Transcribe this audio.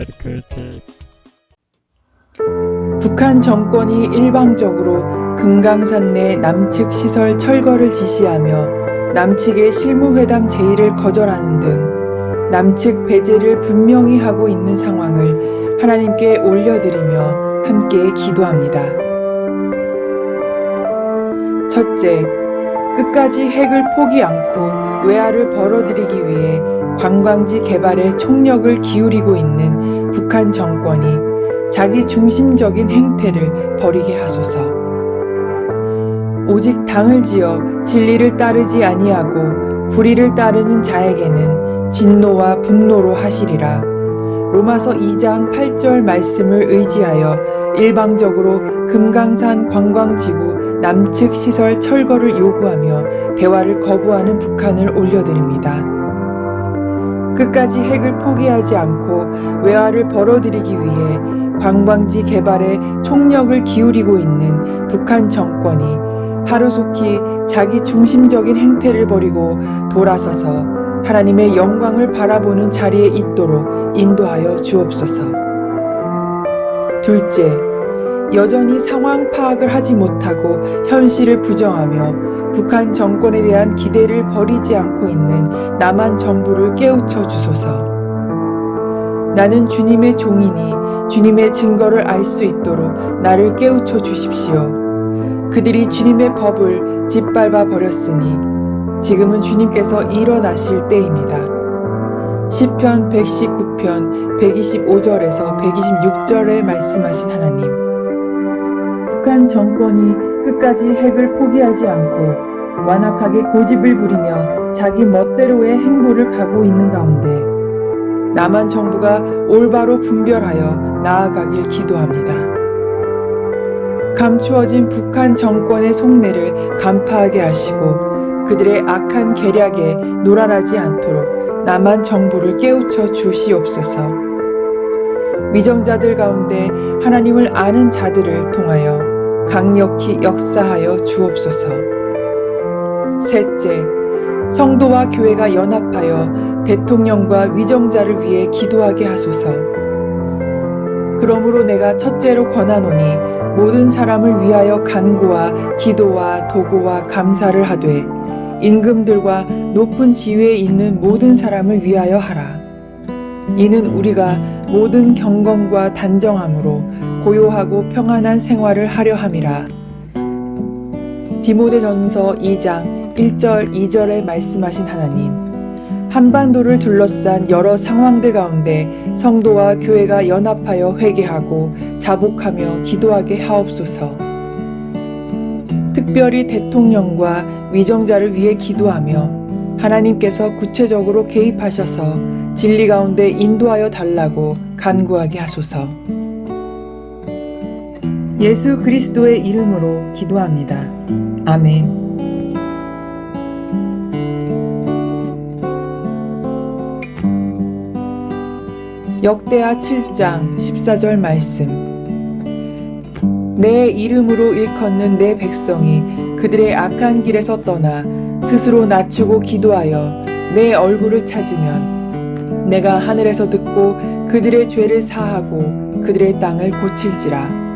마르코테 북한 정권이 일방적으로 금강산 내 남측 시설 철거를 지시하며 남측의 실무회담 제의를 거절하는 등 남측 배제를 분명히 하고 있는 상황을 하나님께 올려드리며 함께 기도합니다. 첫째, 끝까지 핵을 포기 않고 외화를 벌어들이기 위해 관광지 개발에 총력을 기울이고 있는 북한 정권이 자기 중심적인 행태를 버리게 하소서. 오직 당을 지어 진리를 따르지 아니하고 불의를 따르는 자에게는 진노와 분노로 하시리라. 로마서 2장 8절 말씀을 의지하여 일방적으로 금강산 관광지구 남측 시설 철거를 요구하며 대화를 거부하는 북한을 올려드립니다. 끝까지 핵을 포기하지 않고 외화를 벌어들이기 위해 관광지 개발에 총력을 기울이고 있는 북한 정권이 하루속히 자기 중심적인 행태를 버리고 돌아서서 하나님의 영광을 바라보는 자리에 있도록 인도하여 주옵소서. 둘째, 여전히 상황 파악을 하지 못하고 현실을 부정하며 북한 정권에 대한 기대를 버리지 않고 있는 남한 정부를 깨우쳐 주소서. 나는 주님의 종이니 주님의 증거를 알 수 있도록 나를 깨우쳐 주십시오. 그들이 주님의 법을 짓밟아 버렸으니 지금은 주님께서 일어나실 때입니다. 시편 119편 125절에서 126절에 말씀하신 하나님. 북한 정권이 끝까지 핵을 포기하지 않고 완악하게 고집을 부리며 자기 멋대로의 행보를 가고 있는 가운데 남한 정부가 올바로 분별하여 나아가길 기도합니다. 감추어진 북한 정권의 속내를 간파하게 하시고 그들의 악한 계략에 노란하지 않도록 남한 정부를 깨우쳐 주시옵소서. 위정자들 가운데 하나님을 아는 자들을 통하여 강력히 역사하여 주옵소서. 셋째, 성도와 교회가 연합하여 대통령과 위정자를 위해 기도하게 하소서. 그러므로 내가 첫째로 권하노니 모든 사람을 위하여 간구와 기도와 도구와 감사를 하되 임금들과 높은 지위에 있는 모든 사람을 위하여 하라. 이는 우리가 모든 경건과 단정함으로 고요하고 평안한 생활을 하려 함이라. 디모데전서 2장 1절 2절에 말씀하신 하나님 한반도를 둘러싼 여러 상황들 가운데 성도와 교회가 연합하여 회개하고 자복하며 기도하게 하옵소서. 특별히 대통령과 위정자를 위해 기도하며 하나님께서 구체적으로 개입하셔서 진리 가운데 인도하여 달라고 간구하게 하소서. 예수 그리스도의 이름으로 기도합니다. 아멘. 역대하 7장 14절 말씀. 내 이름으로 일컫는 내 백성이 그들의 악한 길에서 떠나 스스로 낮추고 기도하여 내 얼굴을 찾으면 내가 하늘에서 듣고 그들의 죄를 사하고 그들의 땅을 고칠지라.